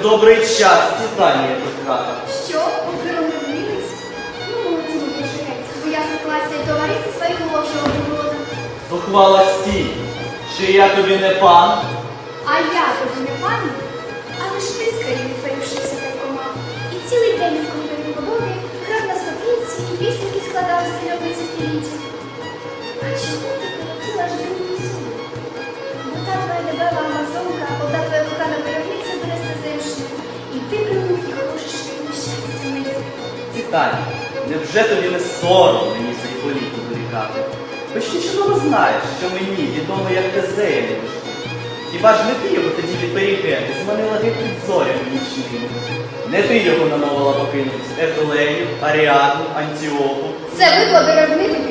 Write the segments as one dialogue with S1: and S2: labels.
S1: в добрий час Титанія Петрата.
S2: Що? Обгромились? Ну, молодці. Бо я заклася й товариш своїх молодшого вигода.
S1: Похвала стій, чи я тобі не пан? Титанія, невже тобі не сором мені цей політу дорікати? Почти чудово знаєш, що мені відомо як Тезея душі. Хіба ж не ти його тоді від Перігети зманила геть зорями нічними? Не ти його намовила покинути Ефелею, Аріаду, Антіопу.
S2: Це виклади равнителі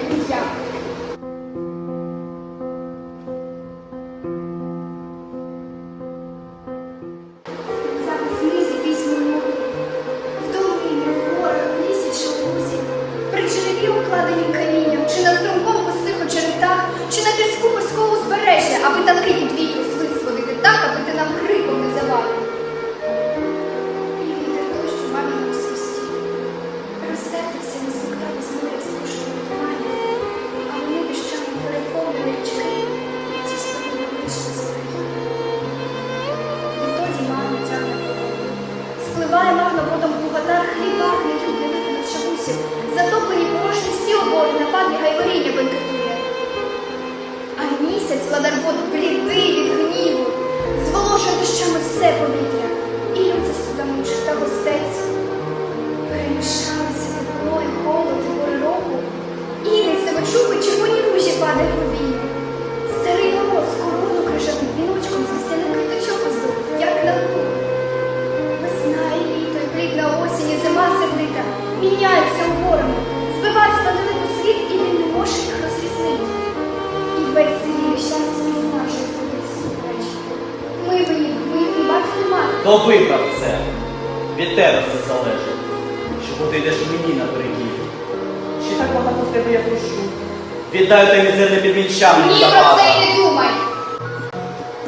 S1: Віддаю те мізерне під вінчами
S2: Ні про це й не думай.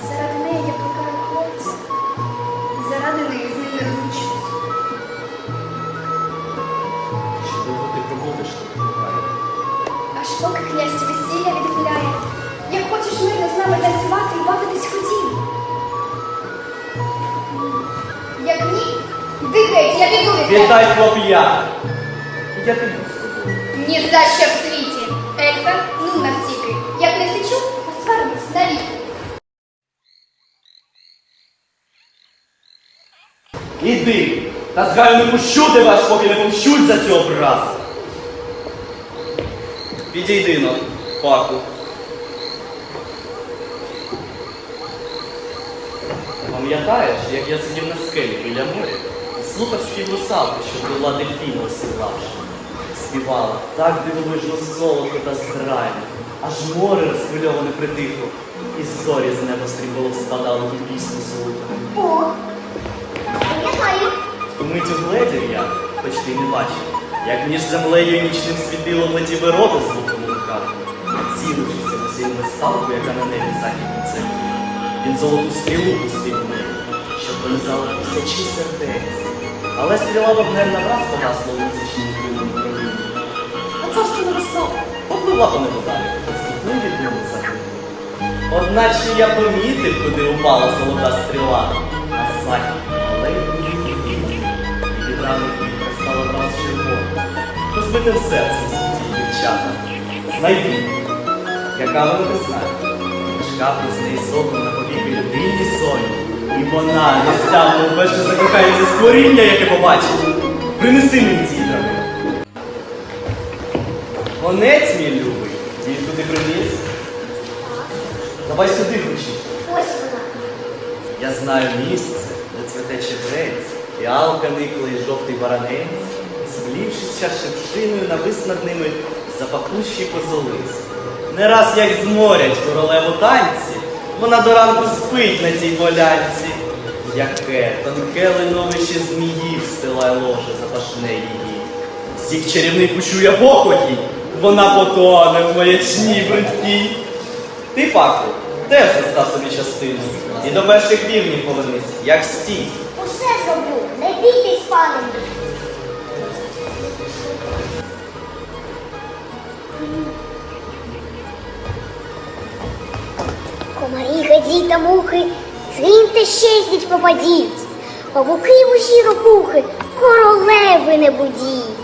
S2: Заради неї я покараю хлопця. Заради неї з ним не розлучусь.
S1: Чи довго ти пробудеш тут?
S2: Аж поки князь весілля відгуляє. Як хочеш мирно з нами танцювати і бавитись ходім. Як ні, дихайте, я піду від тебе.
S1: Віддай хлоп'я. Я піду з тобою.
S2: Ні за що в
S1: та пущу тебе, аж поки не помщуть за цю образу. Підійди но, паку. Пам'ятаєш, як я сидів на скелі біля моря і слухав спів русалки, що була дельфіна осілавши. Співала так дивовижно солодко та зграйно, аж море розхвильоване притихло, і зорі з неба стрімбало спадали ту пісню солодку.
S2: О, я
S1: У угледів я, хоч ти не бачив, як між землею і нічним світилом летів рода звуком руках, цілившися на сильну ставку, яка на небі західній церкві. Він золоту стрілу пустив у неї, що пронизала тисячі сердець. Але стріла вогнем на раз погасла у місячній хвилині провині. А царство небесне попливла по небу далі, вступнув від нього загинули. Одначе я помітив, куди упала золота стріла, на алеї рани квітка стала враз червона, розбитим серцем світі дівчата. Знайди, яка вона не знає. Шкапну з неї соку на повіки людині соні. І вона нестямно вперше закохається створіння, яке побачить. Принеси мені ці трави. Гонець, мій любий, він туди приніс. Давай сюди хочі.
S2: Ось вона.
S1: Я знаю місце, де цвете чебрець, фіалка никла і жовтий баранець, зблівшись шипшиною, навис над ними запахущий козолис. Не раз як зморять королеву танці, вона до ранку спить на тій болянці. Яке тонке линовище змії встилає ложе запашне її. Сік чарівний почує похоті, вона потоне в маячні бридкій. Ти, Паку, теж застав собі частину. І до перших півнів повернись, як стій.
S2: Усе.
S3: Комарі, гаді та мухи, згиньте щезніть попадіть, павуки в усі ропухи, королеви не будіть.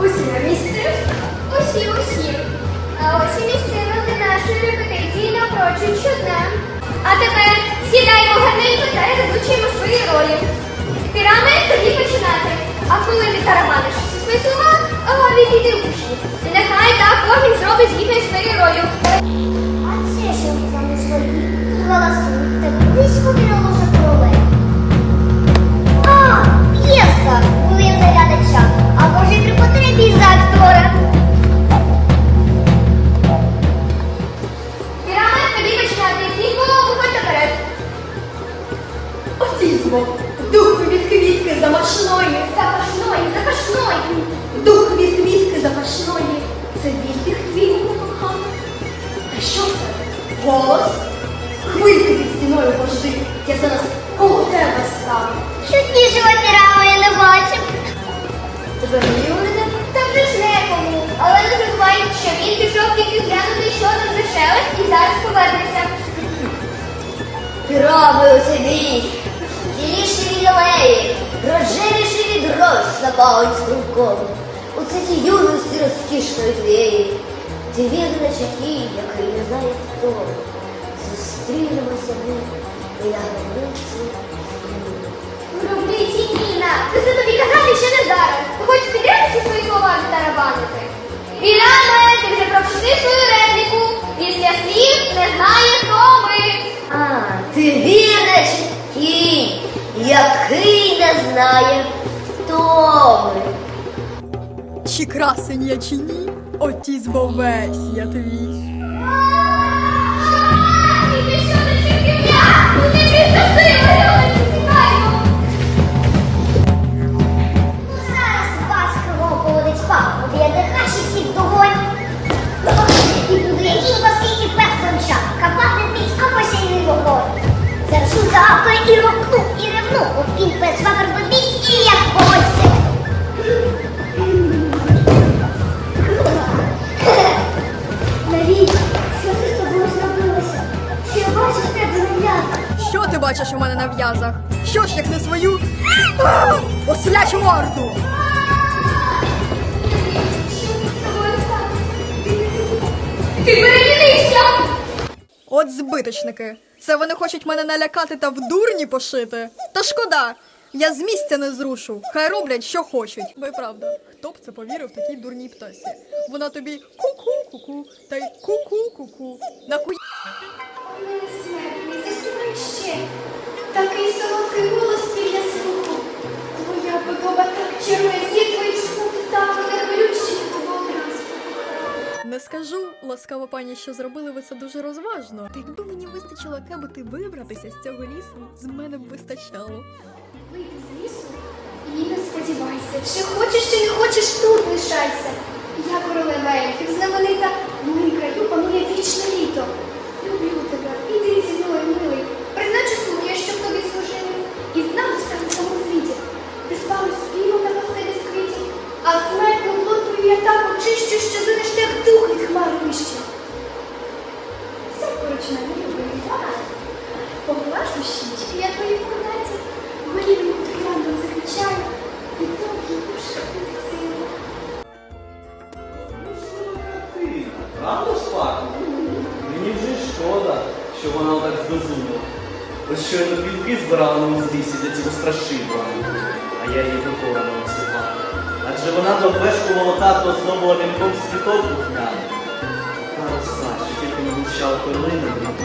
S4: Усі на місці? Усі, усі. А ось і для нашої репетиції напрочуд щодня. А тепер сідаємо гарненько та й свої ролі. Пірами тоді починати. А коли не тарабаниш всі свої слова, а відійди уші. І нехай так кожен зробить згідно із своєю ролью.
S3: На палець. У ці юності розкішної твоєї, ти вірна чакі, який не знає хто. Зустрінемося ми і на гробниці.
S4: Грубниці Ніна, це все тобі казати ще не зараз. Ти хочеш підрядити свої слова тарабанити? Віляме, ти вже пропустив свою репліку. Після слів не знає, хто ми.
S3: А, ти вірна чакі, який не знає хто.
S5: Чи красень я чи ні? Отізмо весь я твій.
S4: Ти що не. Ну,
S3: Зараз вас поводить папа, догонь. І буду який оскільки пехтонча, капати піч, а посійний вогонь. І рокну, і ревну, от кінь пес вагар
S5: мене на в'язах? Що ж як не свою? А! Ослячу морду!
S4: Ти перемінився!
S5: От збиточники. Це вони хочуть мене налякати та в дурні пошити. Та шкода. Я з місця не зрушу. Хай роблять, що хочуть. Бо й правда, хто б це повірив такій дурній птасі? Вона тобі ку-ку-ку-ку, та й ку-ку-ку-ку. Нахуй.
S4: Ще. Такий солодкий голос твій для слуху. Твоя подоба так чарує, твої чесноти так не хвилюючі тебе.
S5: Не скажу, ласкава пані, що зробили ви це дуже розважно. Та якби мені вистачило кебути вибратися з цього лісу, з мене б вистачало.
S4: Вийди з лісу і не сподівайся, чи хочеш, чи не хочеш, тут лишайся. Я королева ельфів, знаменита в моїм краю панує вічне літо. Люблю тебе, іди зі мною, очищу, що ти, як дух від хмари вище. Все поруч на любий Поглажу щічки, я твої погляді, голівну трояндом закричаю, і довгі душі буде сила.
S1: Правда пахне? Мені вже шкода, що вона так здозумила. Ось щойно квітки збирала на узлісі для цього страшила, Вона до вершку молока оздобила вінком світок духмяний. Та роса, що тільки не гущала перлина віку.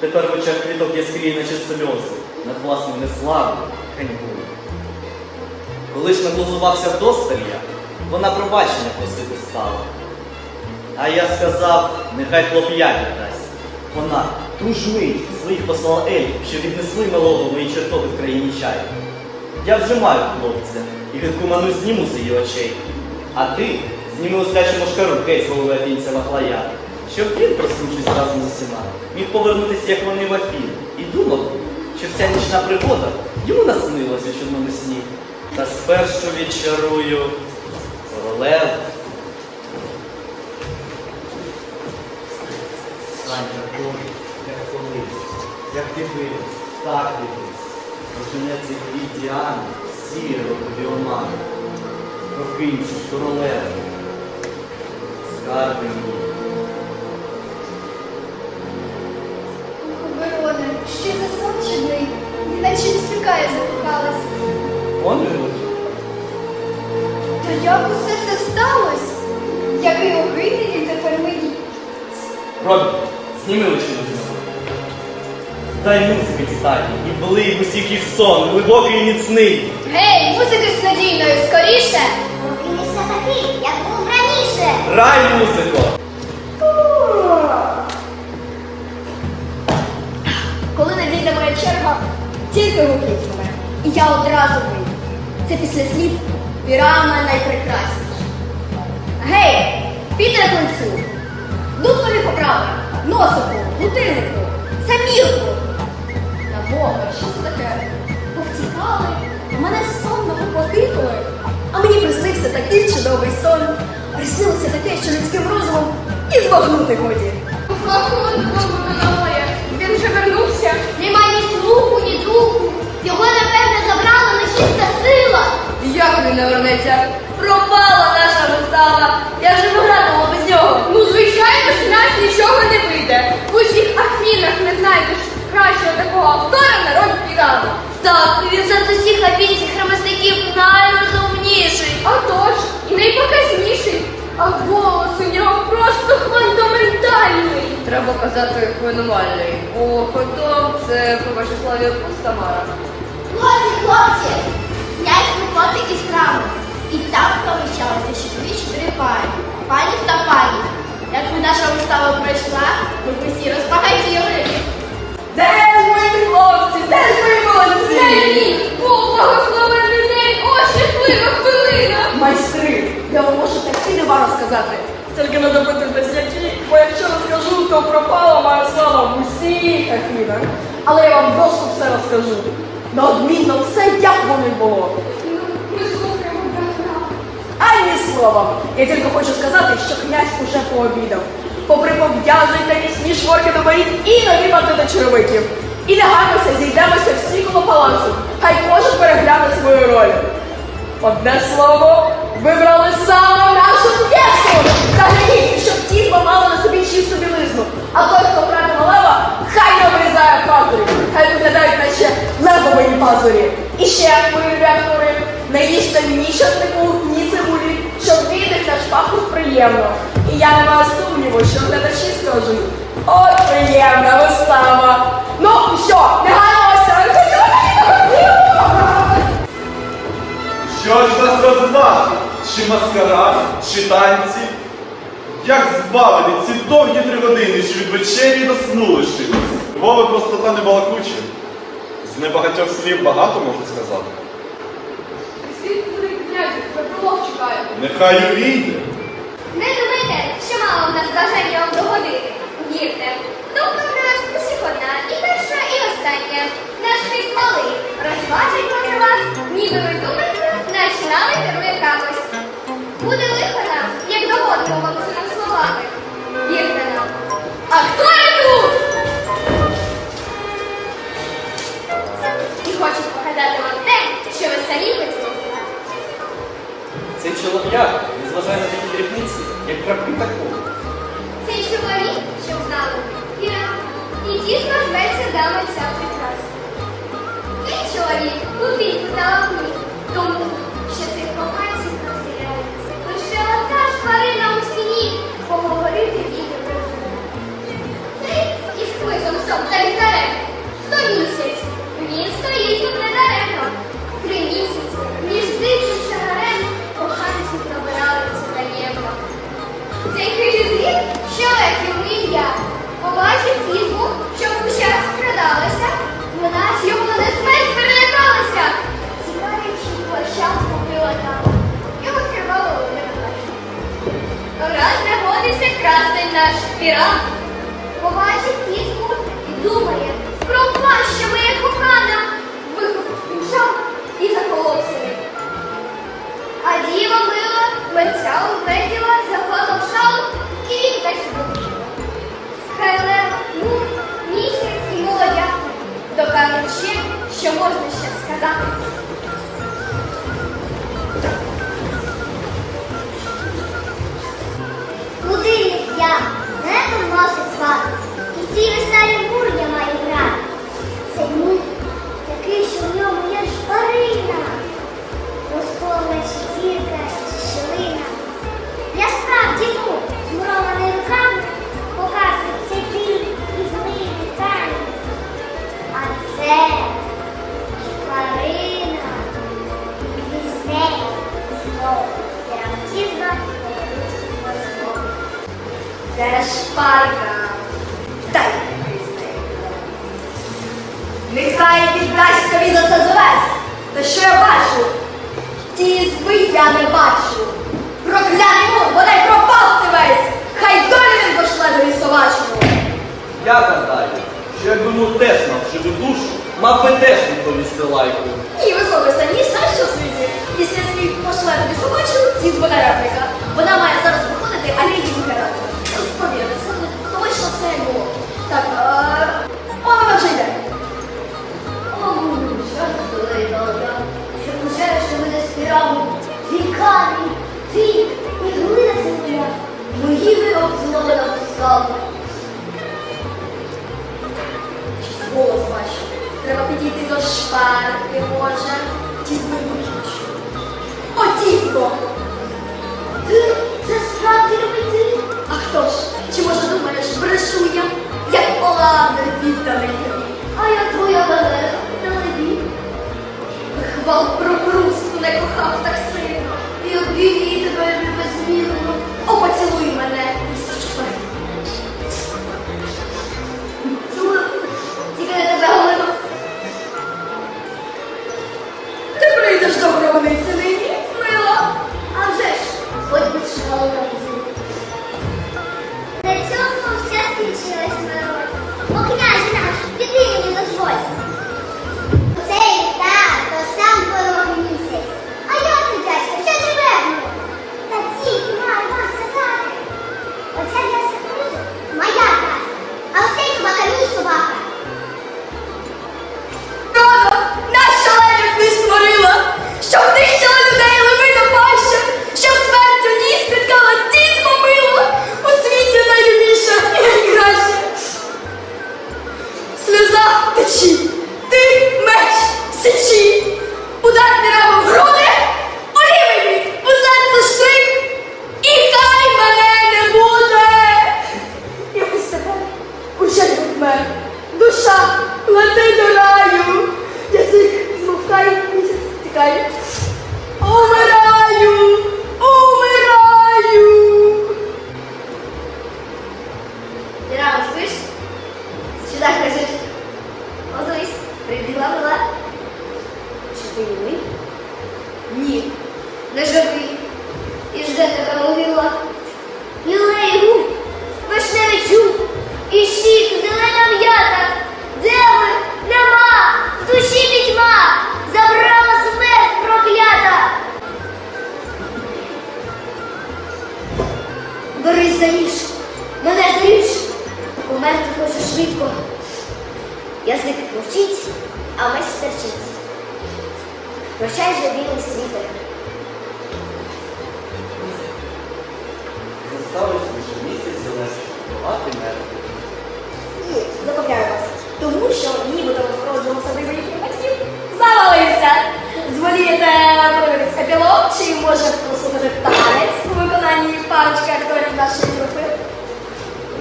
S1: Тепер в очах квіток яскрі, наче сльози, над власною неславою, ганьбою. Коли ж наглузувався вдосталь вона пробачення просити стала. А я сказав, нехай хлоп'я дасть. Вона ту ж мить своїх послала ельфів, що віднесли мої чертоги в країні чаю. Я вже маю хлопця, і гидку ману зніму з її очей. А ти зніми ослячу мошкару геть з голови афінця Вахлая, щоб він, проснувшись разом з усіма, міг повернутися, як вони в Афін, і думав, що вся нічна пригода йому наснилася в чорному сні. Та спершу відчарую королеву. Саня, як колись, як виріс, так. Прожене цей хліб Діани, сіро тобі омана. Прокинься ж, королева. Скарби мій.
S4: Вероне, що за сон чудний, неначе не стикає закохалась.
S1: Он живуть?
S4: Та як усе це сталося? Який огидний він тепер мені.
S1: Робі, зніми личину з нього. Дай музики Титані і влий в усіх їх сон, глибокий і міцний.
S4: Скоріше!
S2: Він все такий, як був раніше.
S1: Грай, музико!
S4: Коли надійде моя черга, тільки гукніть мене. І я одразу вийду. Це після слів пірама найпрекрасніша. Гей, Пітер Концю, дутові поправи, носику, гутилику, самілку. На Бога, що це таке? Повтікали, а мене сонно покинули. А мені приснився такий чудовий сон. Приснилося таке, що людським розумом і збагнути годі.
S5: Він вже вернувся.
S2: Нема ні слуху, ні духу. Його, напевне, забрала нечиста сила.
S5: Як він не вернеться? Пропала наша вистава. Я вже вигадувала без нього. Ну, звичайно ж, нас нічого не вийде. В усіх афінах не знайдеш кращого такого автора на роль пірана.
S2: Так, він серед усіх афінських ремесників найрозумніший.
S5: А тож, і найпоказніший. А голос у нього просто фундаментальний. Треба казати феноменальний, бо потім це по вашій славі Пустамара.
S2: Хлопці, хлопці, князь виходить із храму. І там помічалися ще дві чотири пари. Панів та панів. Як би наша вистава пройшла, ми всі
S5: молодці? Ні, Бог благословений день, о, щаслива хвилина! Майстри, я вам можу такі дива розказати. Тільки не допитуватись які, бо якщо розкажу, то пропала моя слава в усіх афінах. Але я вам просто все розкажу. Неодмінно все, як воно й було.
S4: Ми слухаємо брата.
S5: Ані слова. Я тільки хочу сказати, що князь уже пообідав. Попри пов'язуйте міцні шворки до воріт і нові до черевиків. І лягаймося, зійдемося всі коло палацу. Хай кожен перегляне свою роль. Одне слово, вибрали саме нашу п'єсу! Загляніть, щоб ті мали на собі чисту білизну. А той, хто прати лева, хай не обрізає пазурі. Хай виглядають наче левової пазурі. І ще, мої любі актори, не їжте ні щаснику, ні цибулі, щоб віддих наш пахнув приємно. І я не маю сумніву, що глядачі скажуть, от приємна вистава. Ну що, не гаємося?
S6: Що ж нас розважить? Чи маскарад, чи танці? Як збавити ці довгі три години, що від вечері до сну лишились? Львове простота не балакуче. З небагатьох слів багато можу сказати. Нехай увійде.
S4: Не думайте, що мало в нас бажання вам догодити. Вірте, думка в нас і перша, і остання. Наш хист малий, розважить проти вас, ніби ви думаєте, наш нами керує капось. Буде лихо нам, як догодимо вам усіма словами. Вірте нам. А хто є тут? І хочуть показати вам те, що ви самі хотіли.
S1: Цей чолов'як, незважає на такі дрібниці, як краплі таку.
S4: Дійсно зветься дама ця прекрасна. Цей чоловік куди питала тому що цих коханців розділяється. лише одна шпарина у стіні поговорити діти про. Цей із хвизом сом та вітарем. Хто місяць? Він стоїть тут красень
S7: Тізби я
S5: не бачу. Проклянемо, вона й пропасти весь. Хай долі він пошле до лісовачому.
S1: Я гадаю, що якби ну теж мав живу душу, мав би теж відповісти лайку.
S5: І виховуй самі за що світі. І слід пошле до лісовачому ті збережника. Вона має зараз виходити, а не її виграти. Повірте, тому вийшло це було. Так, а... О, вже йде.
S7: О, що хвилина травми, лікарні, фік і глина земля, мої виробцями напускали.
S5: Голос ваші, треба підійти до шпарки, може, ті збивують. О, тітко!
S7: Ти це справді робити?
S5: А хто ж? Чи може думаєш, брешу я, як поладний відданий?
S7: А я твоя велика на леві.
S5: Хвал про
S7: pegou alta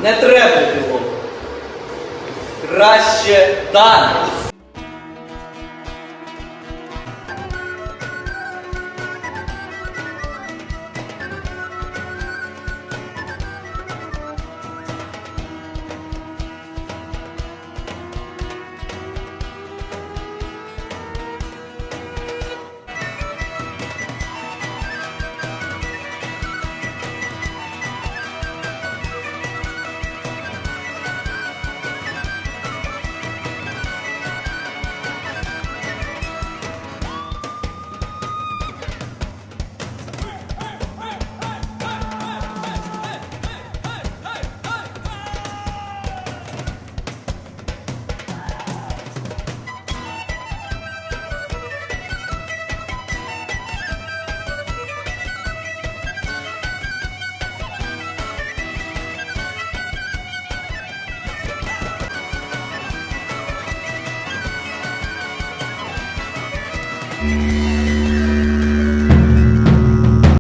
S7: не
S1: треба його Краще танець.